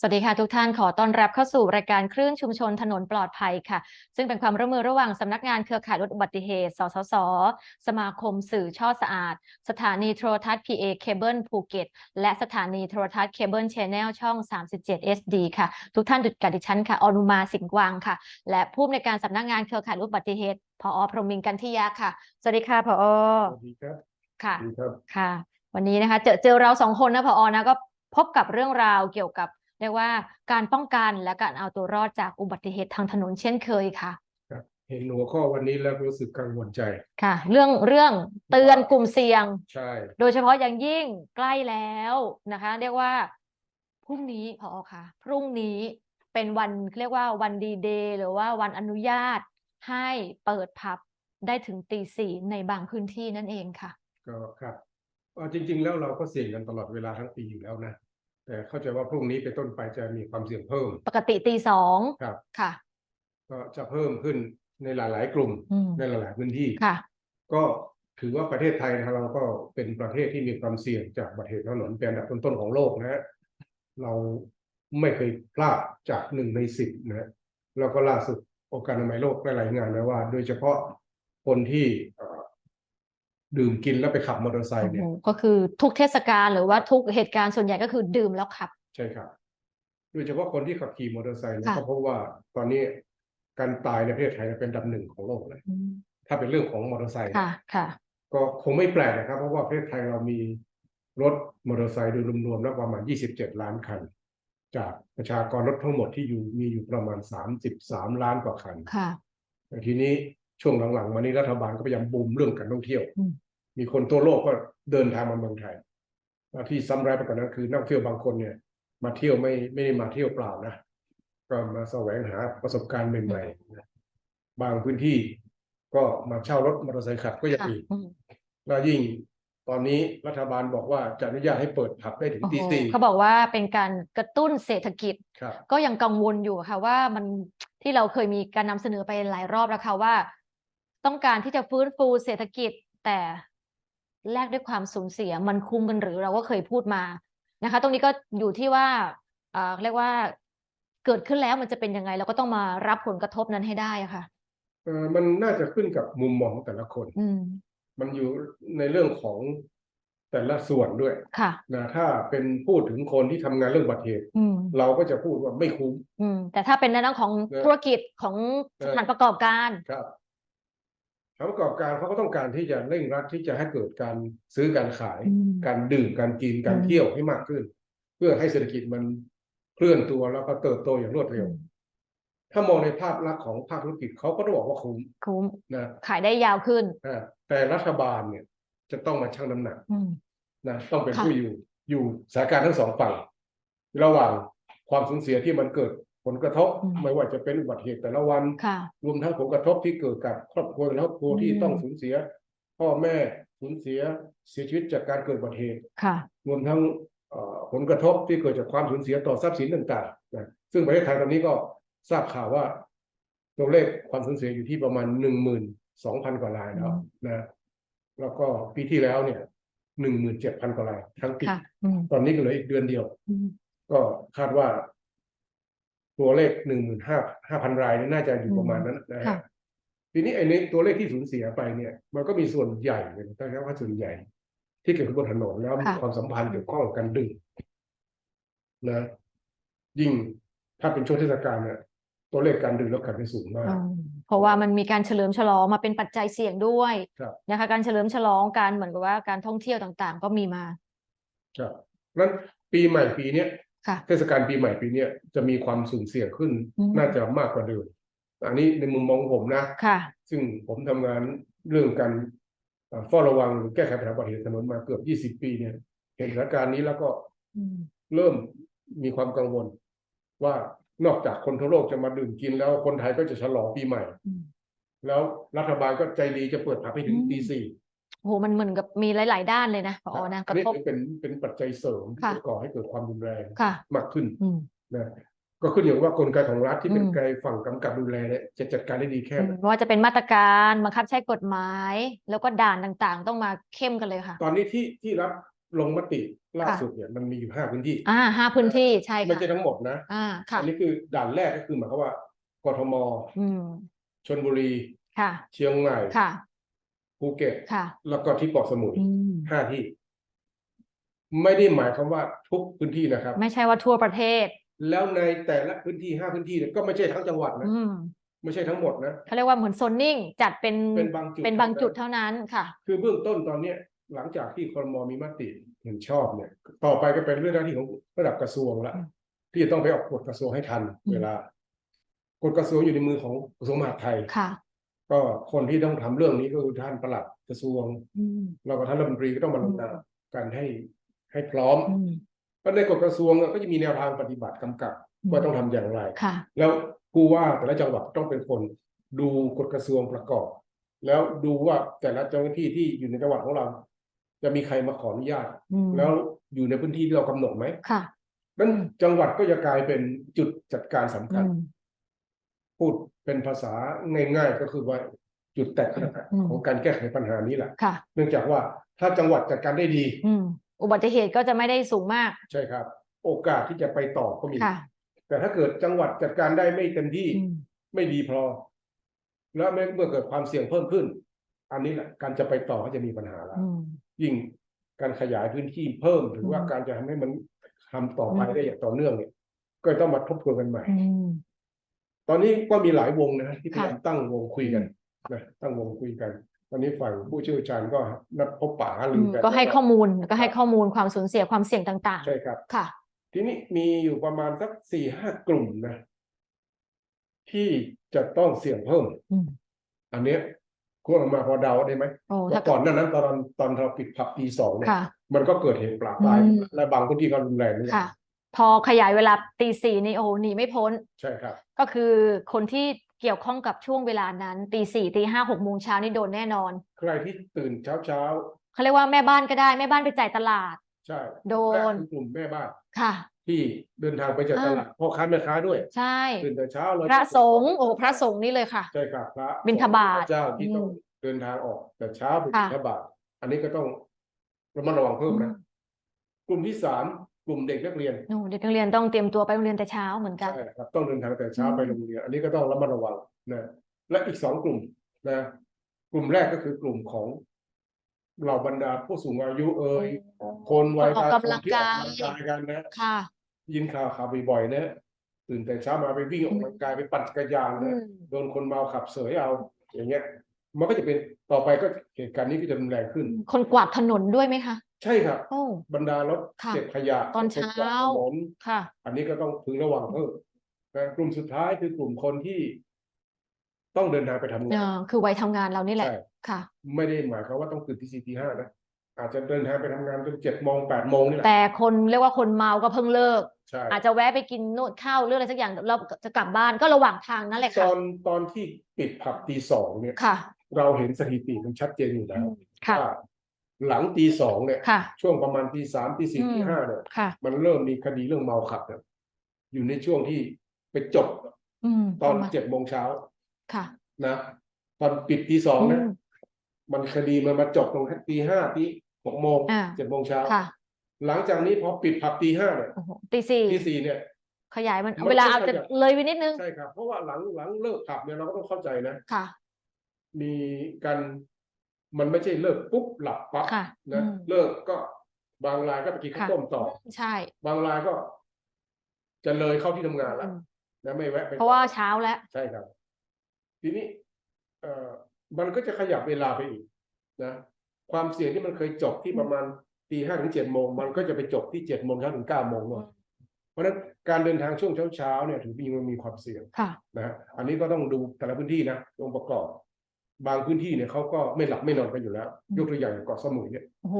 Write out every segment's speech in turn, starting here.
สวัสดีค่ะทุกท่านขอต้อนรับเข้าสู่รายการคลื่นชุมชนถนนปลอดภัยค่ะ ซึ่งเป็นความร่วมมือระหว่างสำนักงานเครือข่ายลดอุบัติเหตุ สสส สมาคมสื่อช่อสะอาด สถานีโทรทัศน์ PA เคเบิลภูเก็ตและสถานีโทรทัศน์เคเบิลชแนลช่อง 37 SD ค่ะ ทุกท่านดุดกับดิฉันค่ะ อนุมาสิงห์กวางค่ะ และผู้อำนวยการสำนักงานเครือข่ายลดอุบัติเหตุพอพรหมินทร์กันทิยาค่ะสวัสดีค่ะพอสวัสดีครับค่ะสวัสดีครับค่ะ วันนี้นะคะ เจอเจอเราสองคนนะพอนะก็พบกับเรื่องราวเกี่ยวกับ เรียกว่าการป้องกันและการเอาตัวรอดจากอุบัติเหตุทางถนนเช่นเคยค่ะครับเห็นหัวข้อวันนี้แล้วรู้สึกกังวลใจค่ะ เรื่องเรื่องเตือนกลุ่มเสี่ยงใช่ โดยเฉพาะอย่างยิ่งใกล้แล้วนะคะ เรียกว่าพรุ่งนี้พอค่ะ พรุ่งนี้เป็นวันเรียกว่าวันดีเดย์หรือว่าวันอนุญาตให้เปิดผับได้ถึงตีสี่ในบางพื้นที่นั่นเองค่ะ ก็ครับเอ่อจริง ๆ แล้วเราก็เสี่ยงกันตลอดเวลาทั้งปีอยู่แล้วนะ แต่เข้าใจว่าพรุ่งนี้เป็นต้นไปจะมีความเสี่ยงเพิ่ม ปกติตีสองครับ ค่ะ ก็จะเพิ่มขึ้นในหลาย ๆ กลุ่มอืม ในหลาย ๆ พื้นที่ ค่ะ ก็ถือว่าประเทศไทยนะครับเราก็เป็นประเทศที่มีความเสี่ยงจากอุบัติเหตุถนนเป็นอันดับต้น ๆ ของโลกนะฮะเราไม่เคยพลาดจากหนึ่งในสิบนะฮะแล้วก็ล่าสุดองค์การอนามัยโลกได้รายงานไว้ว่า โดยเฉพาะคนที่เอ่อ ดื่มกินแล้วไปขับมอเตอร์ไซโอ้ค์โหเนี่ย ก็คือทุกเทศกาลหรือว่าทุกเหตุการณ์ส่วนใหญ่ก็คือดื่มแล้วขับ ใช่ครับโดยเฉพาะคนที่ขับขี่มอเตอร์ไซค์เนี่ยค่ะ ก็พบว่าตอนนี้การตายในประเทศไทยเป็นอันดับหนึ่งของโลกเลย อืมถ้าเป็นเรื่องของมอเตอร์ไซค์ค่ะค่ะ ก็คงไม่แปลกนะครับ เพราะว่าประเทศไทยเรามีรถมอเตอร์ไซค์โดยรวมๆแล้วประมาณ 27 ล้านคัน จากประชากรรถทั้งหมดที่อยู่มีอยู่ประมาณ 33 ล้านกว่าคัน ค่ะแต่ทีนี้ ช่วงหลังๆมานี้รัฐบาลก็พยายามบูมเรื่องการท่องเที่ยวอืมมีคนทั่วโลกก็เดินทางมาเมืองไทยแล้วที่ซ้ำร้ายไปกว่านั้นคือนักท่องเที่ยวบางคนเนี่ย มาเที่ยวไม่ไม่ได้มาเที่ยวเปล่านะก็มาแสวงหาประสบการณ์ใหม่ๆนะบางพื้นที่ก็มาเช่ารถมอเตอร์ไซค์ขับก็ยังค่ะมีอืมแล้วยิ่งตอนนี้รัฐบาลบอกว่าจะอนุญาตให้เปิดผับได้ถึงโอ้โหตีสี่เขาบอกว่าเป็นการกระตุ้นเศรษฐกิจครับก็ยังกังวลอยู่ค่ะว่ามันที่เราเคยมีการนำเสนอไปหลายรอบแล้วค่ะว่า ต้องการที่จะฟื้นฟูเศรษฐกิจ แต่แลกด้วยความสูญเสียมันคุ้มกันหรือเราก็เคยพูดมานะคะ ตรงนี้ก็อยู่ที่ว่าเอ่อเรียกว่าเกิดขึ้นแล้วมันจะเป็นยังไง เราก็ต้องมารับผลกระทบนั้นให้ได้อะค่ะเออมันน่าจะขึ้นกับมุมมองของแต่ละคนอืมมันอยู่ในเรื่องของแต่ละส่วนด้วยค่ะนะถ้าเป็นพูดถึงคนที่ทำงานเรื่องอุบัติเหตุอืมเราก็จะพูดว่าไม่คุ้มอืมแต่ถ้าเป็นในเรื่องของเออธุรกิจของเอสอถานประกอบการ ครับทางประกอบการเขาก็ต้องการที่จะเร่งรัดที่จะให้เกิดการซื้อการขายอืมการดื่มการกินการอืมเที่ยวให้มากขึ้น เพื่อให้เศรษฐกิจมันเคลื่อนตัวแล้วก็เติบโตอย่างรวดเร็ว ถ้ามองในภาพลักษณ์ของภาคธุรกิจเขาก็ต้องบอกว่าคุ้มคุ้มนะขายได้ยาวขึ้นอ่าแต่รัฐบาลเนี่ยจะต้องมาชั่งน้ำหนักอืมนะต้องเป็นค่ะผู้อยู่อยู่สถานการณ์ทั้งสองฝั่ง ระหว่างความสูญเสียที่มันเกิด ผลกระทบไม่ว่าจะเป็นอุบัติเหตุแต่ละวัน ค่ะ รวมทั้งผลกระทบที่เกิดกับครอบครัวและครอบครัวที่อืม ต้องสูญเสีย พ่อแม่สูญเสียเสียชีวิตจากการเกิดอุบัติเหตุ ค่ะ รวมทั้งเอ่อผลกระทบที่เกิดจากความสูญเสียต่อทรัพย์สินต่างๆนะซึ่งประเทศไทยตอนนี้ก็ทราบข่าวว่าตัวเลขความสูญเสียอยู่ที่ประมาณหนึ่งหมื่นสองพันกว่ารายแล้วอืมนะแล้วก็ปีที่แล้วเนี่ยหนึ่งหมื่นเจ็ดพันกว่ารายทั้งปีค่ะ อืมตอนนี้ก็เหลืออีกเดือนเดียว อืมก็คาดว่า ตัวเลขหนึ่งหมื่นห้าห้าพันรายเนี่ยน่าจะอยู่ประมาณนั้นนะค่ะฮะทีนี้ไอ้นี้ตัวเลขที่สูญเสียไปเนี่ย มันก็มีส่วนใหญ่เลยต้องใช้ว่าส่วนใหญ่ ที่เกิดขึ้นบนถนนแล้วมีค่ะความสัมพันธ์เกี่ยวข้องกับการดื่มนะ ยิ่งถ้าเป็นช่วงเทศกาลเนี่ยตัวเลขการดื่มแล้วกันไปสูงมากอืมเพราะว่ามันมีการเฉลิมฉลองมาเป็นปัจจัยเสี่ยงด้วยครับนะคะ การเฉลิมฉลองการเหมือนกับว่าการท่องเที่ยวต่างๆ ก็มีมาครับนั้นปีใหม่ปีเนี้ยค่ะ เทศกาลปีใหม่ปีเนี้ยจะมีความสูญเสียขึ้นอืมน่าจะมากกว่าเดิมอันนี้ในมุมมองของผมนะค่ะซึ่งผมทำงานเรื่องการเอ่อเฝ้าระวังหรือแก้ไขปัญหาอุบัติเหตุถนนมาเกือบ20ปีเนี่ย เห็นสถานการณ์นี้แล้วก็อืมเริ่มมีความกังวล ว่านอกจากคนทั่วโลกจะมาดื่มกินแล้วคนไทยก็จะฉลองปีใหม่อืมแล้วรัฐบาลก็ใจดีจะเปิดผับให้ถึงอืมตีสี่ โอ้โหมันเหมือนกับมีหลาย ๆ ด้านเลยนะพอนะกอันระนี้ทบเป็นเป็นปัจจัยเสริมที่ค่ะจะก่อให้เกิดความรุนแรงค่ะมากขึ้นอืมนะก็ขึ้นอยู่กับว่ากลไกของรัฐที่เป็นอืมไกลฝั่งกำกับดูแลเนี่ยจะจัดการได้ดีแค่อืไหมนไม่ว่าจะเป็นมาตรการบังคับใช้กฎหมาย แล้วก็ด่านต่างๆ ต้องมาเข้มกันเลยค่ะ ตอนนี้ที่ที่รัฐลงมติล่าค่ะสุดเนี่ยมันมีอยู่ห้าพื้นที่ อ่าห้าพื้นที่ใช่ไม่ค่ะใช่ทั้งหมดนะ อ่าค่ะอันนี้คือด่านแรกก็คือหมายความว่ากทมอืมชลบุรีค่ะ เชียงใหม่ค่ะ ภูเก็ตค่ะ แล้วก็ที่เกาะสมุยอืมห้าที่ ไม่ได้หมายความว่าทุกพื้นที่นะครับ ไม่ใช่ว่าทั่วประเทศ แล้วในแต่ละพื้นที่ห้าพื้นที่เนี่ยก็ไม่ใช่ทั้งจังหวัดนะอืมไม่ใช่ทั้งหมดนะเขาเรียกว่าเหมือนโซนนิ่ง จัดเป็นเป็นบางจุดเป็นบางจุดเท่านั้นเท่านั้นค่ะ คือเบื้องต้นตอนเนี้ย หลังจากที่ครมมีมติเห็นชอบเนี่ย ต่อไปก็เป็นเรื่องหน้าที่ของระดับกระทรวงละอืมที่จะต้องไปออกกฎกระทรวงให้ทันอืมเวลากฎกระทรวงอยู่ในมือของกระทรวงมหาดไทย ค่ะ ก็คนที่ต้องทำเรื่องนี้ก็คือท่านปลัดกระทรวงอืมแล้วก็ท่านรัฐมนตรีก็ต้องมาลงนามกันให้ให้พร้อมอืมเพราะในกฎกระทรวงก็จะมีแนวทางปฏิบัติกำกับอืมว่าต้องทำอย่างไรค่ะแล้วผู้ว่าแต่ละจังหวัดต้องเป็นคนดูกฎกระทรวงประกอบ แล้วดูว่าแต่ละเจ้าหน้าที่ที่อยู่ในจังหวัดของเรา จะมีใครมาขออนุญาตอืมแล้วอยู่ในพื้นที่ที่เรากำหนดไหมค่ะนั้นจังหวัดก็จะกลายเป็นจุดจัดการสำคัญอืมพูด เป็นภาษาง่ายๆก็คือว่าจุดแตกหักอืมของการแก้ไขปัญหานี้แหละค่ะ เนื่องจากว่าถ้าจังหวัดจัดการได้ดีอืมอุบัติเหตุก็จะไม่ได้สูงมาก ใช่ครับ โอกาสที่จะไปต่อก็มีค่ะแต่ถ้าเกิดจังหวัดจัดการได้ไม่เต็มที่อืมไม่ดีพอ แล้วเมื่อเกิดความเสี่ยงเพิ่มขึ้น อันนี้แหละการจะไปต่อก็จะมีปัญหาแล้วอืมยิ่งการขยายพื้นที่เพิ่มหรือว่าอืมการจะทำให้มันทำต่อไปอืมได้อย่างต่อเนื่องเนี่ย ก็ต้องมาทบทวนกันใหม่อืม ตอนนี้ก็มีหลายวงนะที่พยายามค่ะตั้งวงคุยกันนะตั้งวงคุยกัน ตอนนี้ฝ่ายผู้เชี่ยวชาญก็นัดพบปะหาอืรือมกันก็ให้แล้วข้อมูลก็ให้ข้อมูลความสูญเสียความเสี่ยงต่างใช่ครับๆค่ะ ทีนี้มีอยู่ประมาณสักสี่ห้ากลุ่มนะ ที่จะต้องเสี่ยงเพิ่มอืมอันเนี้ยคุณออกมาพอเดาได้ไหมโอ้ว่าถ้าก่อนหน้านั้นตอนตอนเราปิดผับตีสองเนี่ยค่ะมันก็เกิดเหตุปราบปรายอืมและบางพื้นที่ก็รุนแรงด้วยค่ะ พอขยายเวลาตีสี่นี่โอ้โหหนีไม่พ้น ใช่ครับ ก็คือคนที่เกี่ยวข้องกับช่วงเวลานั้นตีสี่ตีห้าหกโมงเช้านี่โดนแน่นอน ใครที่ตื่นเช้าเช้าเขาเรียกว่าแม่บ้านก็ได้แม่บ้านไปจ่ายตลาด ๆใช่โดน และคือกลุ่มแม่บ้านค่ะ ที่เดินทางไปจากอ่า ตลาดพ่อค้าแม่ค้าด้วย ใช่ ตื่นแต่เช้าเลยพระสงฆ์โอ้พระสงฆ์นี่เลยค่ะ ใช่ครับพระบิณฑบาต เจ้าที่ต้องอืมเดินทางออกแต่เช้าไปค่ะบิณฑบาตอันนี้ก็ต้องระมัดระวังเพิ่มนะอืมกลุ่มที่สาม กลุ่มเด็กนักเรียนโอ้เด็กนักเรียนต้องเตรียมตัวไปโรงเรียนแต่เช้าเหมือนกัน ใช่ครับต้องเดินทางแต่เช้าอืมไปโรงเรียน อันนี้ก็ต้องระมัดระวังนะและอีกสองกลุ่มนะกลุ่มแรกก็คือกลุ่มของเหล่าบรรดาผู้สูงอายุเอ่ยคนวัยออกกลางกำลังที่ออกกายกำลังกายกันนะค่ะ ยินข่าวข่าวบ่อยๆนะตื่นแต่เช้ามาไปวิ่งออกกำลังกายไปปั่นจักรยานอืนะมโดนคนเมาขับเสยเอา อย่างเงี้ย มันก็จะเป็นต่อไปก็เหตุการณ์นี้ก็จะรุนแรงขึ้น คนกวาดถนนด้วยไหมคะ ใช่ครับ โอ้ บรรดารถค่ะเก็บขยะตอนคนกวดเช้าถนนค่ะ อันนี้ก็ต้องพึงระวังเพิ่มนะกลุ่มสุดท้ายคือกลุ่มคนที่ ต้องเดินทางไปทำเองานอคือวัยทำงานเรานี่แหละใช่ ค่ะ ไม่ได้หมายความว่าต้องตื่นที่สี่ที่ห้านะ อาจจะเดินทางไปทำงานจนเจ็ดโมงแปดโมงนี่แหละแต่คนเรียกว่าคนเมาก็เพิ่งเลิก ใช่อาจจะแวะไปกินนู่นข้าวเรื่องอะไรสักอย่างแล้วจะกลับบ้านก็ระหว่างทางนั่นแหละตค่ะ อนตอนที่ปิดผับตีสองเนี่ย ค่ะ เราเห็นสถิติมันชัดเจนอยู่แล้วค่ะ ว่า หลังตีสองเนี่ยค่ะ ช่วงประมาณตีสามตีสี่อืม ตีห้าเนี่ยค่ะ มันเริ่มมีคดีเรื่องเมาขับเนี่ยอยู่ในช่วงที่ไปจบอืมตอนประมาณเจ็ดโมงเช้าค่ะ นะตอนปิดตีสองอืนะมมันคดีมันมาจบตรงตีห้าตีหกโมงอ่า เจ็ดโมงเช้า ค่ะหลังจากนี้พอปิดผับตีห้าเนี่ยโอ้โหตีสี่ตีสี่เนี่ย ขยายมันมันเวลาก็อาจจะขยับเลยไปนิดนึงใช่ครับ เพราะว่าหลังหลังเลิกผับเนี่ยเราก็ต้องเข้าใจนะ ค่ะ มีการ มันไม่ใช่เลิกปุ๊บหลับปั๊บค่ะนะอืมเลิกก็บางรายก็ไปกินข้าวค่ะ ต้มต่อ ใช่บางรายก็ จะเลยเข้าที่ทำงานแล้วอืมนะไม่แวะไปเพราะว่าเช้าแล้ว ใช่ครับ ทีนี้ เอ่อมันก็จะขยับเวลาไปอีกนะความเสี่ยงที่มันเคยจบที่ประมาณตีห้าถึงเจ็ดโมงมันก็จะไปจบที่เจ็ดโมงเช้าถึงเก้าโมงเนอะเพราะฉะนั้นการเดินทางช่วงเช้าๆเนี่ยถือมีมันมีความเสี่ยง ค่ะ นะฮะอันนี้ก็ต้องดูแต่ละพื้นที่นะองค์ประกอบ บางพื้นที่เนี่ยเขาก็ไม่หลับไม่นอนกันอยู่แล้วอืมยกตัวอย่างอย่างเกาะสมุยเนี่ยโอ้โห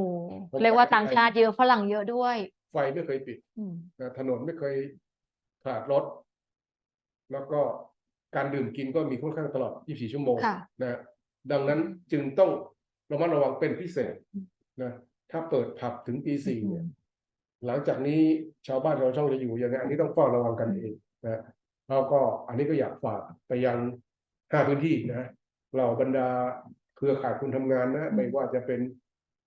ผมเรียกว่าไปที่ต่างไทยชาติเยอะฝรั่งเยอะด้วย ไฟไม่เคยปิดอืมนะถนนไม่เคยขาดรถ แล้วก็การดื่มกินก็มีค่อนข้างตลอด 24 ชั่วโมงค่ะนะดังนั้นจึงต้องระมัดระวังเป็นพิเศษอืมนะถ้าเปิดผับถึงตีสี่อืมเนี่ยหลังจากนี้ชาวบ้านชาวช่องจะอยู่ยังไงอันนี้ต้องเฝ้าระวังกันเองนะแล้วก็อันนี้ก็อยากฝากไปยังห้าพื้นที่นะ เราบรรดาเครือข่ายคุณทำงานนะ ไม่ว่าจะเป็น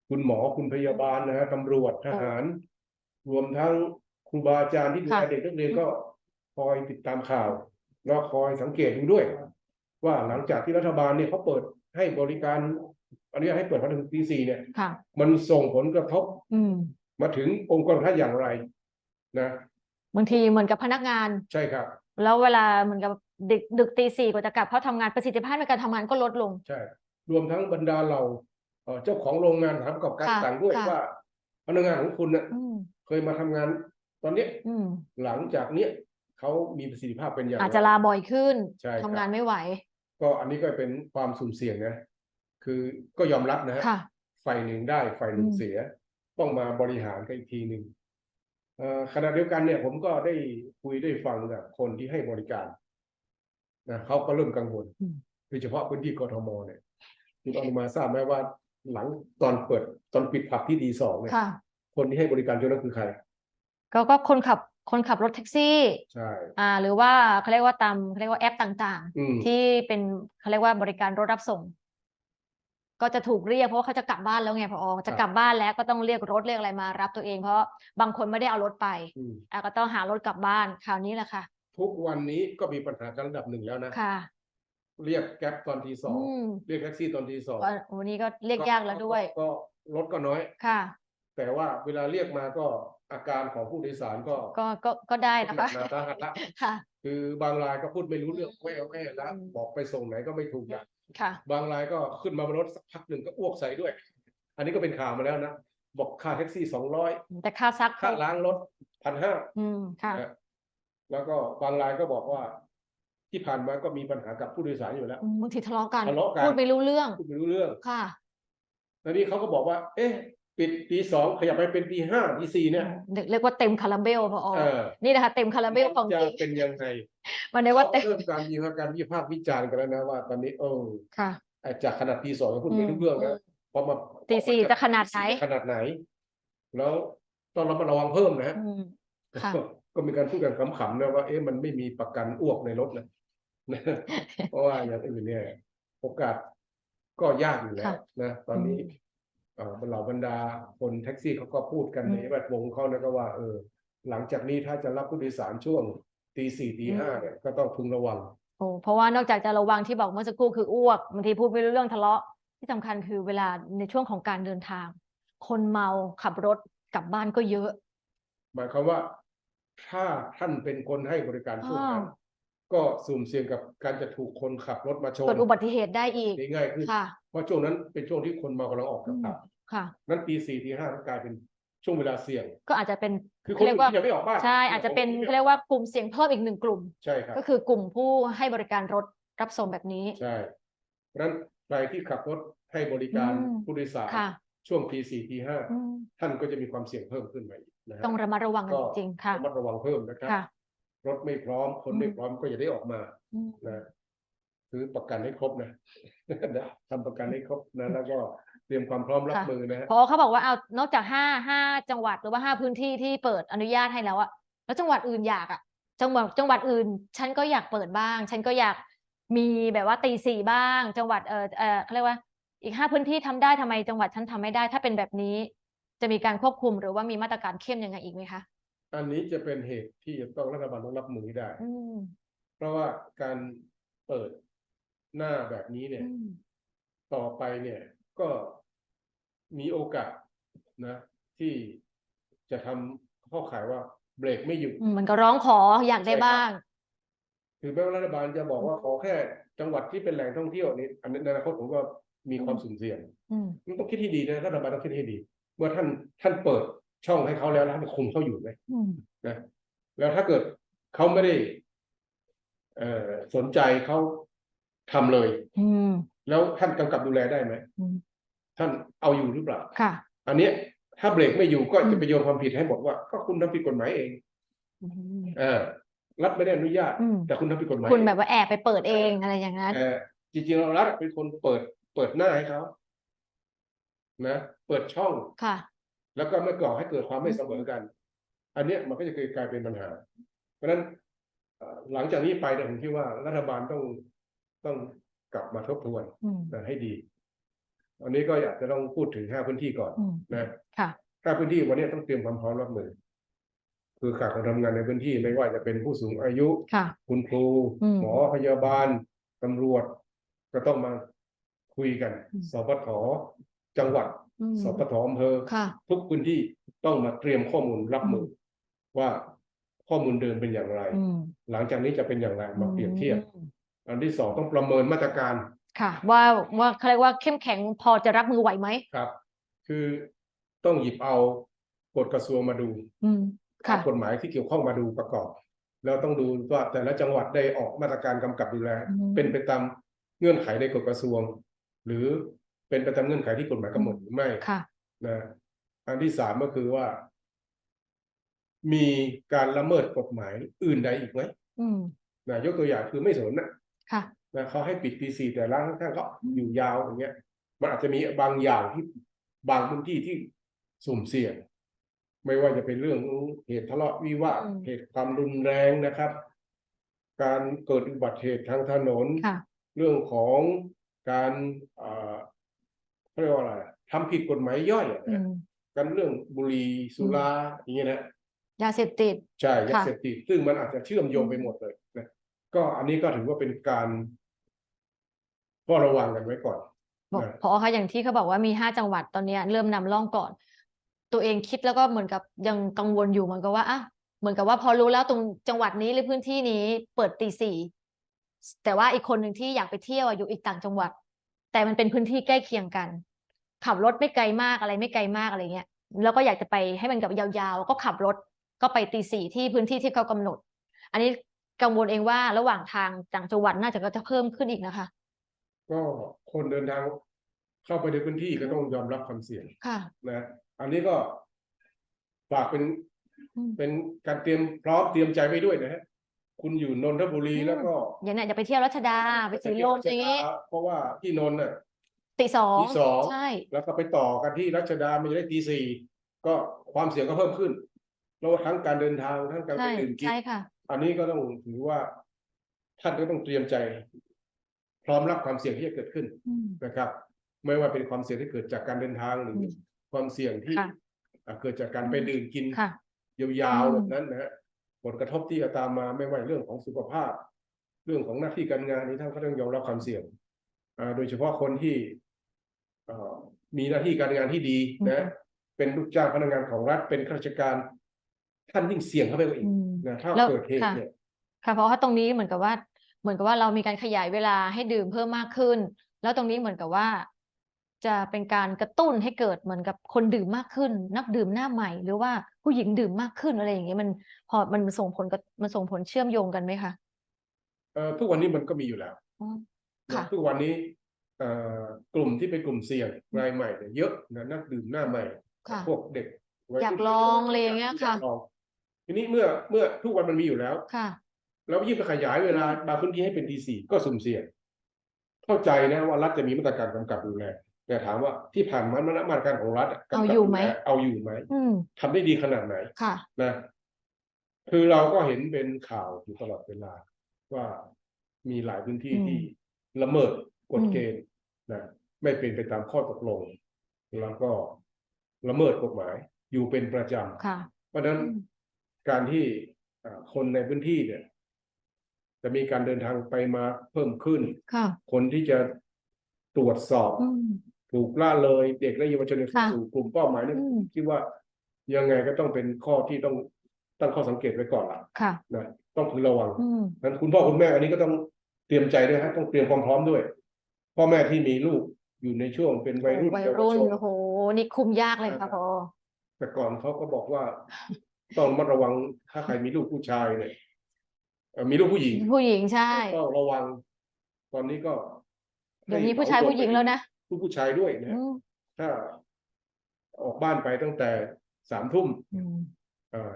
คุณหมอคุณพยาบาลนะฮะตำรวจทหาร รวมทั้งครูบาอาจารย์ที่ดูแลค่ะเด็กนักเรียนก็คอยติดตามข่าวแล้วคอยสังเกตดูด้วย ว่าหลังจากที่รัฐบาลเนี่ยเขาเปิดให้บริการอนุญาตให้เปิดพันถึงตีสี่เนี่ยค่ะมันส่งผลกระทบอืมมาถึงองค์กรท่านอย่างไร นะบางทีเหมือนกับพนักงาน ใช่ครับ แล้วเวลาเหมือนกับ ดึกดึกตีสี่กว่าจะกลับเขาทำงานประสิทธิภาพในการทำงานก็ลดลง ใช่ รวมทั้งบรรดาเราเอ่อเจ้าของโรงงานสถานประกอบการค่ะต่างด้วยค่ะ ว่าพนักงานของคุณน่ะอืมเคยมาทำงาน ตอนเนี้ยอืมหลังจากเนี้ยเขามีประสิทธิภาพเป็นอย่างอาจไรจะลาบ่อยขึ้นใช่ครับ ทำงานไม่ไหวก็อันนี้ก็เป็นความสุ่มเสี่ยงนะ คือก็ยอมรับนะฮะ ค่ะ ฝ่ายหนึ่งได้ฝ่ายหนึ่งอืม เสีย ต้องมาบริหารกันอีกทีหนึ่งเอ่อขณะเดียวกันเนี่ยผมก็ได้คุยได้ฟังกับคนที่ให้บริการ นะเขาก็เริ่มกังวลอืมโดยเฉพาะพื้นที่กทมเนี่ยคุณอนุมาทราบไหมว่าหลังตอนเปิดตอนปิดผับที่ดีสองเนี่ยค่ะคนที่ให้บริการเจ้าหน้าคือใคร ก็ก็คนขับคนขับรถแท็กซี่ใช่อ่า หรือว่าเขาเรียกว่าตามเขาเรียกว่าแอปต่างอืมๆที่เป็นเขาเรียกว่าบริการรถรับส่ง ก็จะถูกเรียกเพราะว่าเขาจะกลับบ้านแล้วไงพอจะกลับบ้านแล้วก็ต้องเรียกรถเรียกอะไรมารับตัวเองเพราะบางคนไม่ได้เอารถไปอืมอะก็ต้องหารถกลับบ้านคราวนี้แหละค่ะ ทุกวันนี้ก็มีปัญหากันระดับหนึ่งแล้วนะ ค่ะ เรียกแก๊ปตอนทีสองอืม เรียกแท็กซี่ตอนทีสองวันวันนี้ก็เรียกยากแล้วด้วย ก็รถก็น้อย ค่ะ แต่ว่าเวลาเรียกมาก็อาการของผู้โดยสารก็ก็ก็ก็ได้หนะนัคะกหนาสาหัสละค่ะ คือบางรายก็พูดไม่รู้เรื่องแว่วแว่แล้วอืมบอกไปส่งไหนก็ไม่ถูกอย่าง ค่ะ บางรายก็ขึ้นมาบนรถสักพักหนึ่งก็อ้วกใส่ด้วย อันนี้ก็เป็นข่าวมาแล้วนะ บอกค่าแท็กซี่สองร้อยแต่ค่าซักค่าล้างรถพันห้าอืมค่ะ แล้วก็บางรายก็บอกว่า ที่ผ่านมาก็มีปัญหากับผู้โดยสารอยู่แล้วอืมบางทีทะเลาะกันทะเลาะกันพูดไม่รู้เรื่องพูดไม่รู้เรื่องค่ะแล้วนี่เขาก็บอกว่า เอ๊ะปิดตีสองขยับไปเป็นตีห้าตีสี่เนี่ยเด็กเรียกว่าเต็มคาราเบลพอเออนี่นะคะเต็มคาราเบลของจะจริงเป็นยังไงมันเรียกว่าเต็มเริ่มการมีการวิพากษ์วิจารณ์กันแล้วนะว่า ตอนนี้เออค่ะไอ้จากขนาดตีสองยังพูดไม่รู้เรื่องนะพอมาตีสี่จะขนาดไหนขนาดไหน แล้วต้องระมัดระวังเพิ่มนะฮะอืมค่ะ ก็ก็มีการพูดกันขำๆนะว่าเอ๊ะมันไม่มีประกันอ้วกในรถนะนะเพราะว่าอย่างอื่นเนี่ย โอกาสก็ยากอยู่แล้วค่ะนะตอนนี้อืมเอ่อเหล่าบรรดาคนแท็กซี่เขาก็พูดกันอืมในแวดวงเขานะก็ว่า เออ หลังจากนี้ถ้าจะรับผู้โดยสารช่วงตีสี่ตีห้าอืมเนี่ยก็ต้องพึงระวังโอ้เพราะว่านอกจากจะระวังที่บอกเมื่อสักครู่คืออ้วกบางทีพูดไม่รู้เรื่องทะเลาะที่สำคัญคือเวลาในช่วงของการเดินทาง คนเมาขับรถกลับบ้านก็เยอะ หมายความว่า ถ้าท่านเป็นคนให้บริการช่วงนั้นอ้าวก็สุ่มเสี่ยงกับการจะถูกคนขับรถมาชนเกิดอุบัติเหตุได้อีกได้ง่ายขึ้นค่ะเพราะช่วงนั้นเป็นช่วงที่คนเมากำลังออกจากอืมผับค่ะนั้นตีสี่ตีห้าก็กลายเป็นช่วงเวลาเสี่ยง ก็อาจจะเป็นคือคเขานเรียอื่กนว่าที่ยังไม่ออกบ้านใช่อาจจะเป็นเขาเรียกว่ากลุ่มเสี่ยงเพิ่มอีกหนึ่งกลุ่มใช่ครับก็คือกลุ่มผู้ให้บริการรถรับส่งแบบนี้ใช่เพราะฉะนั้นใครที่ขับรถให้บริการอืมผู้โดยสารค่ะช่วงตีสี่ตีห้าอืมท่านก็จะมีความเสี่ยงเพิ่มขึ้นมาอีกนะฮะต้องระมัดระวังกันก็จริงๆค่ะ ระมัดระวังเพิ่มนะครับ ค่ะ รถไม่พร้อม คนอืมไม่พร้อมก็อย่าได้ออกมาอืม นะซื้อประกันให้ครบนะ นะทำประกันให้ครบนะ แล้วก็เตรียมความพร้อมรับค่ะ มือนะฮะเพราะเขาบอกว่าเอานอกจากห้าห้าจังหวัดหรือว่าห้าพื้นที่ที่เปิดอนุญาตให้แล้วอะแล้วจังหวัดอื่นอยากอะจังหวัดจังหวัดอื่น ฉันก็อยากเปิดบ้าง ฉันก็อยากมีแบบว่าตีสี่บ้าง จังหวัดเออเออเขาเรียกว่า อีกห้าพื้นที่ทำได้ทำไมจังหวัดฉันทำไม่ได้ ถ้าเป็นแบบนี้ จะมีการควบคุมหรือว่ามีมาตรการเข้มยังไงอีกไหมคะ อันนี้จะเป็นเหตุที่จะต้องรัฐบาลต้องรับมือให้ได้อืมเพราะว่าการเปิดหน้าแบบนี้เนี่ยอืมต่อไปเนี่ย ก็มีโอกาสนะ ที่จะทำข้อขายว่าเบรกไม่อยู่อืมมันก็ร้องขออยากได้ใช่ครับบ้างถึงแม้ว่ารัฐบาลจะบอกว่าขอแค่จังหวัดที่เป็นแหล่งท่องเที่ยวนี้อันนี้ในอนาคตผมว่ามีความสุ่มเสี่ยงอืมมันต้องคิดให้ดีนะรัฐบาลต้องคิดให้ดี เมื่อท่านท่านเปิดช่องให้เขาแล้วแล้วท่านคุมเขาอยู่ไหมอืมนะแล้วถ้าเกิดเขาไม่ได้ เอ่อสนใจเขาทำเลย อืมแล้วท่านกำกับดูแลได้ไหมอืมท่านเอาอยู่หรือเปล่าค่ะ อันเนี้ย ถ้าเบรกไม่อยู่ก็อืจะมไปโยนความผิดให้หมดว่า ก็คุณทำผิดกฎหมายเองอืมเออรัฐไม่ได้อนุญาตอืมแต่คุณทำผิดกฎหมายคุณเองแบบว่าแอบไปเปิดเองอะไรอย่างนั้นเออจริงๆเรารัฐเป็นคนเปิดเปิดหน้าให้เขา นะเปิดช่องค่ะ แล้วก็ไม่ก่อให้เกิดความไม่เสมอกัน อันเนี้ยมันก็จะกลายเป็นปัญหา เพราะฉะนั้นเอ่อหลังจากนี้ไปเนี่ยผมคิดว่ารัฐบาลต้องต้องกลับมาทบทวนอืมนะให้ดีอันนี้ก็อยากจะต้องพูดถึงห้าพื้นที่ก่อนอืมนะค่ะห้าพื้นที่วันนี้ต้องเตรียมความพร้อมรับมือคือขาดคนทำงานในพื้นที่ไม่ว่าจะเป็นผู้สูงอายุค่ะคุณครูอืมหมอพยาบาลตำรวจ ก็ต้องมาคุยกันอืมสปท จังหวัดอืมสปทอำเภอค่ะทุกพื้นที่ต้องมาเตรียมข้อมูลรับมืออว่าข้อมูลเดิมเป็นอย่างไรอืมหลังจากนี้จะเป็นอย่างไรมาเปรียบเทียบอืมอันที่สองต้องประเมินมาตรการ ค่ะ ว่าว่าเขาเรียกว่าเข้มแข็งพอจะรับมือไหวไหมครับ คือต้องหยิบเอากฎกระทรวงมาดูอืมค่ะกฎหมายที่เกี่ยวข้องมาดูประกอบ แล้วต้องดูว่าแต่ละจังหวัดได้ออกมาตรการกำกับดูแลอืมเป็นไปตามเงื่อนไขในกฎกระทรวง หรือ เป็นไปตามเงื่อนไขที่กฎหมายกำหนดหรือไม่ค่ะ นะอันที่สามก็คือว่า มีการละเมิดกฎหมายอื่นใดอีกไหมอืมนะยกตัวอย่างคือไม่สนนะค่ะ นะเขาให้ปิดตีสี่แต่ร้านข้างๆก็อยู่ยาวอย่างเงี้ย มันอาจจะมีบางอย่างที่บางพื้นที่ที่สุ่มเสี่ยง ไม่ว่าจะเป็นเรื่องเหตุทะเลาะวิวาทอืม เหตุความรุนแรงนะครับ การเกิดอุบัติเหตุทางถนน ค่ะ เรื่องของการเอ่อ เขาเรียกว่าอะไรอะทำผิดกฎหมายย่อยอะอืนะมกันเรื่องบุหรี่สุราอย่างเงี้ยนะยาเสพติดใช่ยาค่ะเสพติดซึ่งมันอาจจะเชื่อมโยงอืมไปหมดเลยนะก็อันนี้ก็ถือว่าเป็นการเฝ้าระวังกันไว้ก่อนบอกนะพอคะอย่างที่เขาบอกว่ามีห้าจังหวัดตอนเนี้ยเริ่มนำร่องก่อน ตัวเองคิดแล้วก็เหมือนกับยังกังวลอยู่เหมือนกับว่าอะเหมือนกับว่าพอรู้แล้วตรงจังหวัดนี้หรือพื้นที่นี้เปิดตีสี่แต่ว่าอีกคนหนึ่งที่อยากไปเที่ยวอะอยู่อีกต่างจังหวัด แต่มันเป็นพื้นที่ใกล้เคียงกัน ขับรถไม่ไกลมากอะไรไม่ไกลมากอะไรเงี้ยแล้วก็อยากจะไปให้มันกับยาวๆ ก็ขับรถก็ไปตีสี่ที่พื้นที่ที่เขากำหนด อันนี้กังวลเองว่าระหว่างทางต่างจังหวัดน่าจะก็จะเพิ่มขึ้นอีกนะคะ ก็คนเดินทางเข้าไปในพื้นที่ก็ต้องยอมรับความเสี่ยงค่ะนะอันนี้ก็ฝากเป็นอืมเป็นการเตรียมพร้อมเตรียมใจไว้ด้วยนะฮะ คุณอยู่นนทบุรีอืมแล้วก็อย่างเนี้ยจะไปเที่ยวรัชดาไปสีลมอย่างงี้เพราะว่าที่นนท์น่ะตีสองตีสองใช่แล้วก็ไปต่อกันที่รัชดามันจะได้ตีสี่ก็ความเสี่ยงก็เพิ่มขึ้นแล้วทั้งการเดินทางทั้งการไปใช่ดื่มกินใช่ค่ะอันนี้ก็ต้องถือว่า ท่านก็ต้องเตรียมใจ พร้อมรับความเสี่ยงที่จะเกิดขึ้นอืมนะครับ ไม่ว่าเป็นความเสี่ยงที่เกิดจากการเดินทางหรืออมความเสี่ยงที่ค่ะอะเกิดจากการไปดื่มกินค่ะยาวอืมๆแบบนั้นนะฮะ ผลกระทบที่จะตามมาไม่ว่าเรื่องของสุขภาพ เรื่องของหน้าที่การงานนี้ท่านก็ต้องยอมรับความเสี่ยงอ่าโดยเฉพาะคนที่เอ่อมีหน้าที่การงานที่ดีนะ เป็นลูกจ้างพนักงานของรัฐเป็นข้าราชการท่านยิ่งเสี่ยงเข้าไปกว่าอีกอืมนะถ้าแล้วเกิดเหตุค่ะเนี่ยค่ะเพราะว่าตรงนี้เหมือนกับว่า เหมือนกับว่าเรามีการขยายเวลาให้ดื่มเพิ่มมากขึ้น แล้วตรงนี้เหมือนกับว่า จะเป็นการกระตุ้นให้เกิดเหมือนกับคนดื่มมากขึ้น นักดื่มหน้าใหม่ หรือว่าผู้หญิงดื่มมากขึ้นอะไรอย่างเงี้ยมันพอมันส่งผลกับมันส่งผลเชื่อมโยงกันไหมคะเอ่อทุกวันนี้มันก็มีอยู่แล้วอ๋อนะค่ะทุกวันนี้เอ่อกลุ่มที่เป็นกลุ่มเสี่ยงรายใหม่เนี่ยเยอะนะนักดื่มหน้าใหม่ ค่ะ พวกเด็กวัยอยากรุ่นลองอะไรอย่างเงี้ยอค่ะกลองทีนี้เมื่อเมื่อทุกวันมันมีอยู่แล้ว ค่ะ แล้วยิ่งไปขยายเวลาบางพื้นที่ให้เป็นทีสี่ก็สุ่มเสี่ยงเข้าใจนะว่ารัฐจะมีมาตรการกำกับดูแล แต่ถามว่าที่ผ่านมามาตรการของรัฐะกำกับเอาอยู่ไหมดูแลเอาอยู่ไหมอืมทำได้ดีขนาดไหนค่ะนะคือเราก็เห็นเป็นข่าวอยู่ตลอดเวลา ว่ามีหลายพื้นที่อืมที่ละเมิดกฎอืมเกณฑ์นะไม่เป็นไปตามข้อตกลง แล้วก็ละเมิดกฎหมายอยู่เป็นประจำค่ะเพราะฉะนั้นอืมการที่อ่าคนในพื้นที่เนี่ย จะมีการเดินทางไปมาเพิ่มขึ้นค่ะคนที่จะตรวจสอบอืม ถูกละเลยเด็กและเยาวชนเข้าค่ะ สู่กลุ่มเป้าหมายเนี่ยอืมคิดว่ายังไงก็ต้องเป็นข้อที่ต้องตั้งข้อสังเกตไว้ก่อนละค่ะ นะต้องพึงระวัง อืม นั้นคุณพ่อคุณแม่อันนี้ก็ต้องเตรียมใจด้วยฮะต้องเตรียมความพร้อมด้วย พ่อแม่ที่มีลูกอยู่ในช่วงเป็นวัยรุ่นวัยเยาวรุ่นชน โอ้โห นี่คุมยากเลยค่ะพอ แต่ก่อนเขาก็บอกว่า ต้องระมัดระวังถ้าใครมีลูกผู้ชายเนี่ยเอ่อมีลูกผู้หญิงผู้หญิงใช่ก็ระวัง ตอนนี้ก็เดี๋ยวนี้ผู้ชายผู้หญิงแล้วนะ ลูกผู้ชายด้วยนะอืมถ้าออกบ้านไปตั้งแต่สามทุ่มอืมอ่า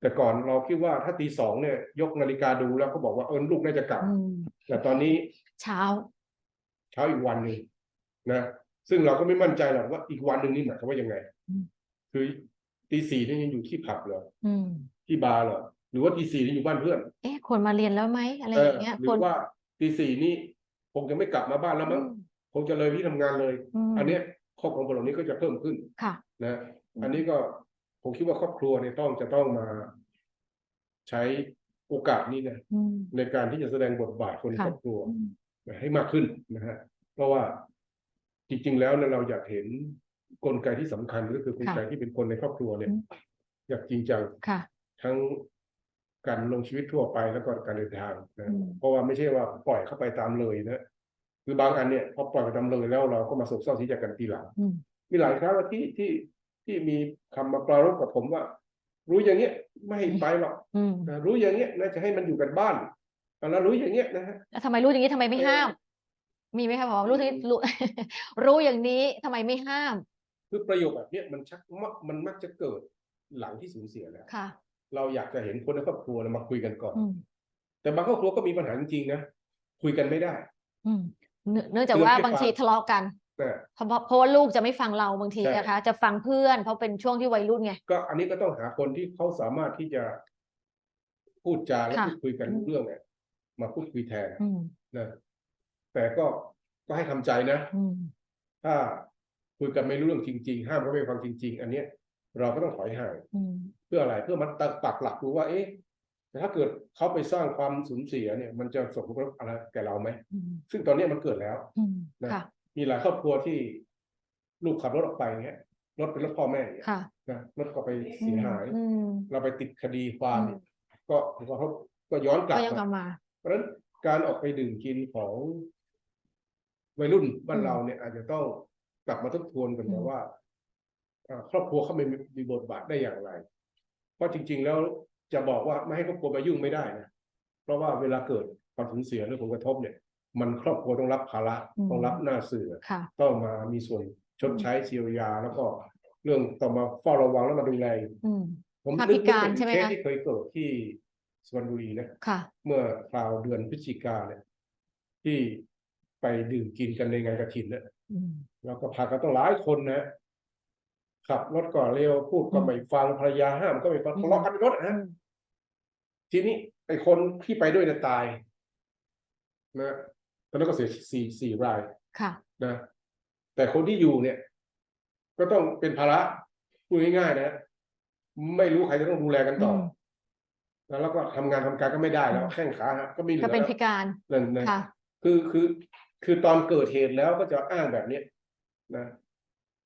แต่ก่อนเราคิดว่าถ้าตีสองเนี่ย ยกนาฬิกาดูแล้วก็บอกว่าเออลูกน่าจะกลับอืมแต่ตอนนี้เช้า เช้าอีกวันหนึ่งนะซึ่งเราก็ไม่มั่นใจหรอกว่าอีกวันหนึ่งนี่หมายความว่ายังไงอืมคือตีสี่นี่ยังอยู่ที่ผับเหรออืมที่บาร์เหรอหรือว่าตีสี่นี่อยู่บ้านเพื่อน เอ๊ะควรมาเรียนแล้วไหมอะไรเอออย่างเงี้ยหรืควรอว่าตีสี่นี่คงจะไม่กลับมาบ้านแล้วมั้งอืม คงจะเลยที่ทำงานเลยอืมอันเนี้ยข้อกังวลเหล่านี้ก็จะเพิ่มขึ้นค่ะนะอืมอันนี้ก็ผมคิดว่าครอบครัวเนี่ยต้องจะต้องมา ใช้โอกาสนี้นะอืมในการที่จะแสดงบทบาทคนในค่ะครอบครัวอืมให้มากขึ้นนะฮะเพราะว่าจริง ๆ แล้วเนี่ยเราอยากเห็นกลไกที่สำคัญก็คือกลไกที่เป็นคนในครอบครัวเนี่ยอืมอยากจริงจังค่ะทั้งการลงชีวิตทั่วไปแล้วก็การเดินทางนะอืมเพราะว่าไม่ใช่ว่าปล่อยเข้าไปตามเลยนะ คือบางอันเนี่ยพอปล่อยไปตามเลยแล้วเราก็มาโศกเศร้าเสียใจกันทีหลังอืมมีหลายครั้งที่ที่ที่มีคำมาปรารภกับผมว่า รู้อย่างเงี้ยไม่ให้ไปหรอกอืมนะรู้อย่างเงี้ยน่าจะให้มันอยู่กันบ้านแล้วรู้อย่างเงี้ยนะฮะแล้วทำไมรู้อย่างนี้ทำไมไม่ห้าม มีไหมคะผอรู้ที่รู้รู้อย่างนี้ทำไมไม่ห้าม คือประโยคแบบเนี้ยมันชักมักมันมักจะเกิดหลังที่สูญเสียแล้วค่ะ เราอยากจะเห็นคนในครอบครัวนะมาคุยกันก่อนอืมแต่บางครอบครัวก็มีปัญหาจริงๆนะคุยกันไม่ได้อืม เนื่องเนื่องจากคือว่าไม่บางฟังทีทะเลาะกันนะเพราะเพราะว่าลูกจะไม่ฟังเราบางทีใช่นะคะ จะฟังเพื่อนเพราะเป็นช่วงที่วัยรุ่นไงก็อันนี้ก็ต้องหาคนที่เขาสามารถที่จะพูดจาและค่ะพูดคุยกันอืมรู้เรื่องเนี่ยมาพูดคุยแทนอืมนะแต่ก็ก็ให้ทำใจนะอืมถ้าคุยกันไม่รู้เรื่องจริง ๆ ห้ามเขาไม่ฟังจริง ๆ อันเนี้ย เราก็ต้องถอยห่างอืมเพื่ออะไรเพื่อมันตักปักหลักดูว่า เอ๊ะ แต่ถ้าเกิดเขาไปสร้างความสูญเสียเนี่ย มันจะส่งผลกระทบอะไรแก่เราไหมอืมซึ่งตอนเนี้ยมันเกิดแล้วอืมนะค่ะมีหลายครอบครัวที่ลูกขับรถออกไปเงี้ยรถเป็นรถพ่อแม่อย่างเงี้ยค่ะนะรถก็ไปเสียหายอืมเราไปติดคดีความอืมก็ผลกระทบก็ย้อนกลับก็ยังมากลับมาเพราะฉะนั้นการออกไปดื่มกินของวัยรุ่นบ้านอืมเราเนี่ย อาจจะต้องกลับมาทบทวนกันอืมนะว่าเอ่อครอบครัวเขาไม่มีมีบทบาทได้อย่างไร เพราะจริง ๆ แล้ว จะบอกว่าไม่ให้ครอบครัวมายุ่งไม่ได้นะเพราะว่าเวลาเกิดความสูญเสียหรือผลกระทบเนี่ย มันครอบครัวต้องรับภาระต้องรับหน้าเสือค่ะต้องมามีส่วนชดใช้เยียวยาแล้วก็เรื่องต้องมาเฝ้าระวังแล้วมาดูแลอืมผมถ้านึกพิการนึใช่ไหมเคสคะที่เคยเกิดที่สุพรรณบุรีนะค่ะเมื่อคราวเดือนพฤศจิกาเนี่ย ที่ไปดื่มกินกันในงานกระถินเนี่ยอืมแล้วก็พากันต้องหลายคนนะ ขับรถก่อนเร็วพูดก็อืมไม่ฟังภรรยาห้ามก็ไม่ฟังอืมทะเลาะกันในรถอืนะมทีนี้ไอ้คนที่ไปด้วยเนี่ยตายนะตอนนั้นก็เสียสี่สี่รายค่ะนะแต่คนที่อยู่เนี่ย ก็ต้องเป็นภาระพูดง่ายๆนะไม่รู้ใครจะต้องดูแลกันต่ออมแล้วแล้วก็ทำงานทำการก็ไม่ได้แล้วอืมแข้งขาก็ไม่เหลืก็อเป็นแล้วพิการนั่นนะค่ะคือคือ คือตอนเกิดเหตุแล้วก็จะอ้างแบบเนี้ยนะ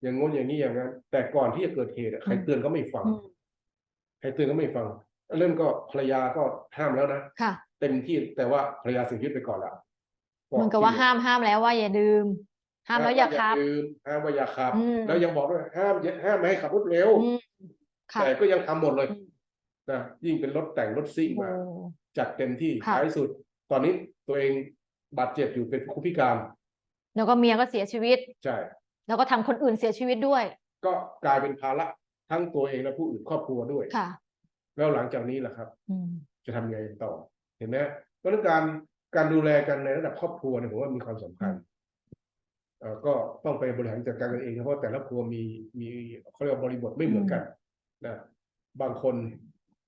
อย่างงนอย่างนี้อย่างนั้น แต่ก่อนที่จะเกิดเหตุอะใครอืมเตือนก็ไม่ฟังอืมใครเตือนก็ไม่ฟังเริ่มก็ภรรยาก็ห้ามแล้วนะค่ะ เต็มที่แต่ว่าภรรยาเสียชีวิตไปก่อนแล้วเหมือนกับว่าห้ามห้ามแล้วว่าอย่าดื่มห้ามแล้วอย่าขับดื่มห้ามว่าอย่าขับอืมแล้วยังบอกด้วยห้ามอย่าห้ามไม่ให้ขับรถเร็วอืมค่ะแต่ก็ยังทำหมดเลยอืมนะยิ่งเป็นรถแต่งรถซิ่งโอ้มาจัดเต็มที่ค่ะท้ายสุด ตอนนี้ตัวเองบาดเจ็บอยู่เป็นผู้พิการ แล้วก็เมียก็เสียชีวิต ใช่ แล้วก็ทำคนอื่นเสียชีวิตด้วย ก็กลายเป็นภาระทั้งตัวเองและผู้อื่นครอบครัวด้วยค่ะ แล้วหลังจากนี้ล่ะครับอืมจะทำยังไงต่อ เห็นไหมเพราะฉะนั้นการการดูแลกันในระดับครอบครัวเนี่ยผมว่ามีความสำคัญเอ่อก็ต้องไปบริหารจัดการกันเองนะเพราะแต่ละครัวมีมีเขาเรียกว่าบริบทไม่เหมือนกันนะบางคน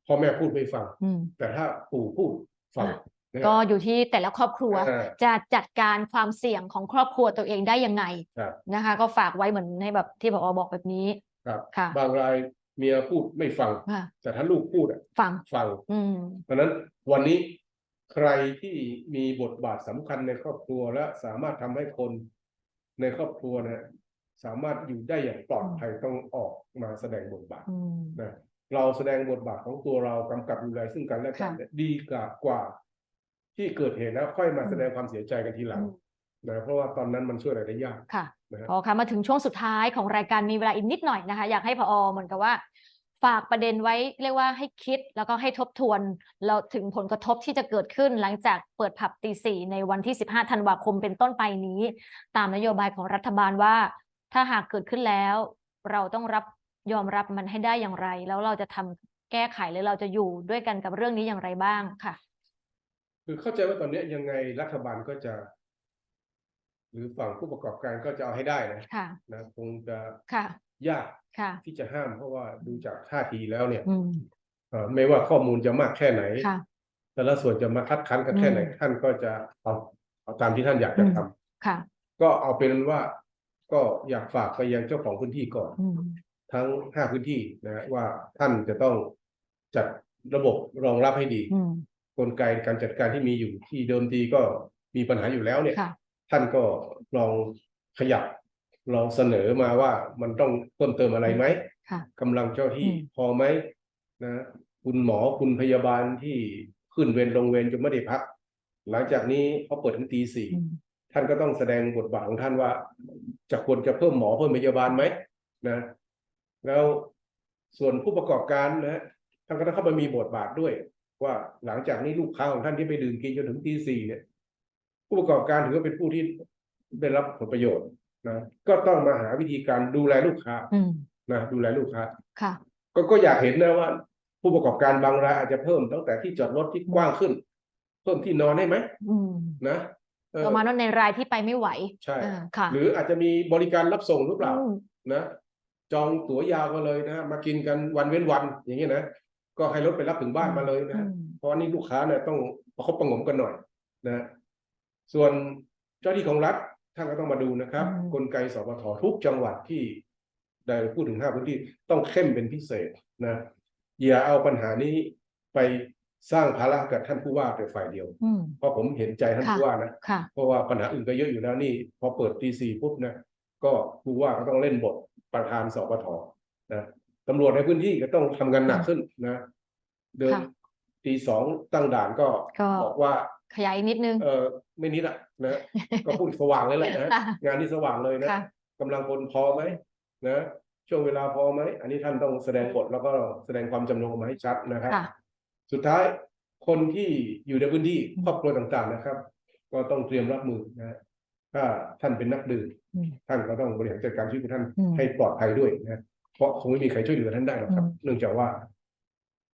พ่อแม่พูดไม่ฟังอืมแต่ถ้าปู่พูดฟังค่ะนะ ก็อยู่ที่แต่ละครอบครัวอ่าจะจัดการความเสี่ยงของครอบครัวตัวเองได้ยังไงครับนะคะ ก็ฝากไว้เหมือนให้แบบที่ผอบอกแบบนี้ครับค่ะบางรายเมียพูดไม่ฟังค่ะแต่ถ้าลูกพูดอะฟังฟังอืมเพราะฉะนั้นวันนี้ใครที่มีบทบาทสำคัญในครอบครัวและสามารถทำให้คนในครอบครัวนะสามารถอยู่ได้อย่างปลอดภัยต้องออกมาแสดงบทบาทอืมนะเราแสดงบทบาทของตัวเรากำกับดูแลซึ่งกันและกันค่ะเนี่ยดีกว่ากว่า ที่เกิดเหตุแล้วค่อยมาอืมแสดงความเสียใจกันทีหลังอืมนะเพราะว่าตอนนั้นมันช่วยอะไรได้ยากค่ะนะฮะพอคะมาถึงช่วงสุดท้ายของรายการมีเวลาอีกนิดหน่อยนะคะ อยากให้พอเหมือนกับว่า ฝากประเด็นไว้เรียกว่าให้คิดแล้วก็ให้ทบทวนเราถึงผลกระทบที่จะเกิดขึ้นหลังจากเปิดผับตีสี่ในวันที่ 15 ธันวาคมเป็นต้นไปนี้ ตามนโยบายของรัฐบาลว่า ถ้าหากเกิดขึ้นแล้ว เราต้องรับยอมรับมันให้ได้อย่างไร แล้วเราจะทำแก้ไขหรือเราจะอยู่ด้วยกันกับเรื่องนี้อย่างไรบ้างค่ะ คือเข้าใจว่าตอนนี้ยังไงรัฐบาลก็จะ หรือฝั่งผู้ประกอบการก็จะเอาให้ได้นะค่ะ นะคงจะค่ะ ยากค่ะ ที่จะห้ามเพราะว่าดูจากท่าทีแล้วเนี่ยอืม เอ่อไม่ว่าข้อมูลจะมากแค่ไหน ค่ะ แต่ละส่วนจะมาคัดค้านกันแค่ไหนอืมท่านก็จะเอาเอาตามที่ท่านอยากจะอืม ทำค่ะ ก็เอาเป็นว่าก็อยากฝากไปยังเจ้าของพื้นที่ก่อน อืม ทั้งห้าพื้นที่นะฮะว่าท่านจะต้องจัดระบบรองรับให้ดี อืม กลไกการจัดการที่มีอยู่ที่เดิมทีก็มีปัญหาอยู่แล้วเนี่ย ค่ะท่านก็ลองขยับลองเสนอมาว่ามันต้องเพิ่มเติมอะไรไหมค่ะ กำลังเจ้าที่อืม พอไหมนะคุณหมอคุณพยาบาลที่ขึ้นเวรลงเวรจนไม่ได้พัก หลังจากนี้เขาเปิดถึงตีสี่ อืม ท่านก็ต้องแสดงบทบาทของท่านว่า จะควรจะเพิ่มหมอเพิ่มพยาบาลไหมนะ แล้วส่วนผู้ประกอบการนะฮะท่านก็ต้องเข้ามามีบทบาทด้วย ว่าหลังจากนี้ลูกค้าของท่านที่ไปดื่มกินจนถึงตีสี่เนี่ย ผู้ประกอบการถือว่าเป็นผู้ที่ได้รับผลประโยชน์นะก็ต้องมาหาวิธีการดูแลลูกค้าอืมนะดูแลลูกค้าค่ะ ก็ก็อยากเห็นนะว่า ผู้ประกอบการบางรายอาจจะเพิ่มตั้งแต่ที่จอดรถที่กว้างขึ้น เพิ่มที่นอนให้ไหมอืมนะเออประมาณว่าในรายที่ไปไม่ไหวใช่อ่าค่ะ หรืออาจจะมีบริการรับส่งหรือเปล่าอืมนะจองตั๋วยาวกันเลยนะมากินกันวันเว้นวันอย่างเงี้ยนะ ก็ให้รถไปรับถึงบ้านมาเลยนะอืมเพราะว่านี่ลูกค้าเนี่ยต้องประคบประหงมกันหน่อยนะส่วนเจ้าหน้าที่ของรัฐท่านก็ต้องมาดูนะครับอืมกลไกสปททุกจังหวัดที่ได้พูดถึงห้าพื้นที่ต้องเข้มเป็นพิเศษนะอย่าเอาปัญหานี้ไปสร้างภาระกับท่านผู้ว่าแต่ฝ่ายเดียวอืมเพราะผมเห็นใจท่านค่ะผู้ว่านะค่ะเพราะว่าปัญหาอื่นก็เยอะอยู่แล้วนี่ พอเปิดตีสี่ปุ๊บนะก็ผู้ว่าก็ต้องเล่นบทประธานสปทนะ ตำรวจในพื้นที่ก็ต้องทำงานหนักขึ้นนะ เดินค่ะตีสองตั้งด่านก็ก็ บอกว่า ขยายอีกนิดนึง เออไม่นิดอะนะ ก็พูดสว่างเลยแหละนะค่ะงานนี้สว่างเลยนะค่ะ กำลังคนพอไหมนะช่วงเวลาพอไหมอันนี้ท่านต้องแสดงบทแล้วก็แสดงความจำนงมาให้ชัดนะครับ ค่ะ สุดท้ายคนที่อยู่ในพื้นที่อืมครอบครัวต่างๆนะครับ ก็ต้องเตรียมรับมือนะ ถ้าท่านเป็นนักดื่มอืมท่านก็ต้องบริหารจัดการชีวิตของท่านอืม ให้ปลอดภัยด้วยนะ เพราะคงไม่มีใครช่วยเหลือท่านได้หรอกครับอืมเนื่องจากว่า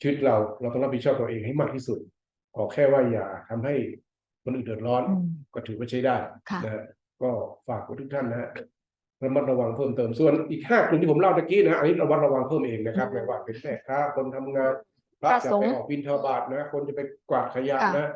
ชีวิตเราเราต้องรับผิดชอบตัวเองให้มากที่สุด ขอแค่ว่าอย่าทำให้คนอื่นเดือดร้อนอืมก็ถือว่าใช้ได้ค่ะนะฮะก็ฝากไว้ทุกท่านนะฮะระมัดระวังเพิ่มเติมส่วนอีกห้ากลุ่มที่ผมเล่าตะกี้นะฮะอันนี้ระมัดระวังเพิ่มเองนะครับอืมไม่ว่าเป็นแม่ค้าคนทำงานพระพระจะสงฆ์ไปออกบินทบาทนะ คนจะไปกวาดขยะค่ะนะ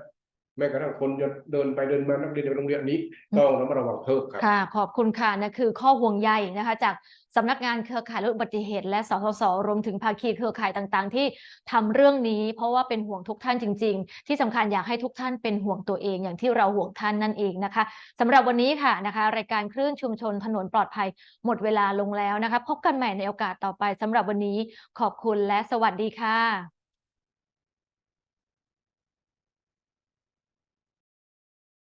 แม้กระทั่งคนจะเดินไปเดินมานักเรียนในโรงเรียนอันนี้ต้องระมัดระวังเพิ่มครับค่ะ ขอบคุณค่ะนั่นคือข้อห่วงใยนะคะจากสำนักงานเครือข่ายลดอุบัติเหตุ และสสสรวมถึงภาคีเครือข่ายต่างๆ ที่ทำเรื่องนี้ เพราะว่าเป็นห่วงทุกท่านจริง ๆ ที่สำคัญอยากให้ทุกท่านเป็นห่วงตัวเองอย่างที่เราห่วงท่านนั่นเองนะคะสำหรับวันนี้ค่ะนะคะ รายการคลื่นชุมชนถนนปลอดภัยหมดเวลาลงแล้วนะคะพบกันใหม่ในโอกาสต่อไปสำหรับวันนี้ขอบคุณและสวัสดีค่ะ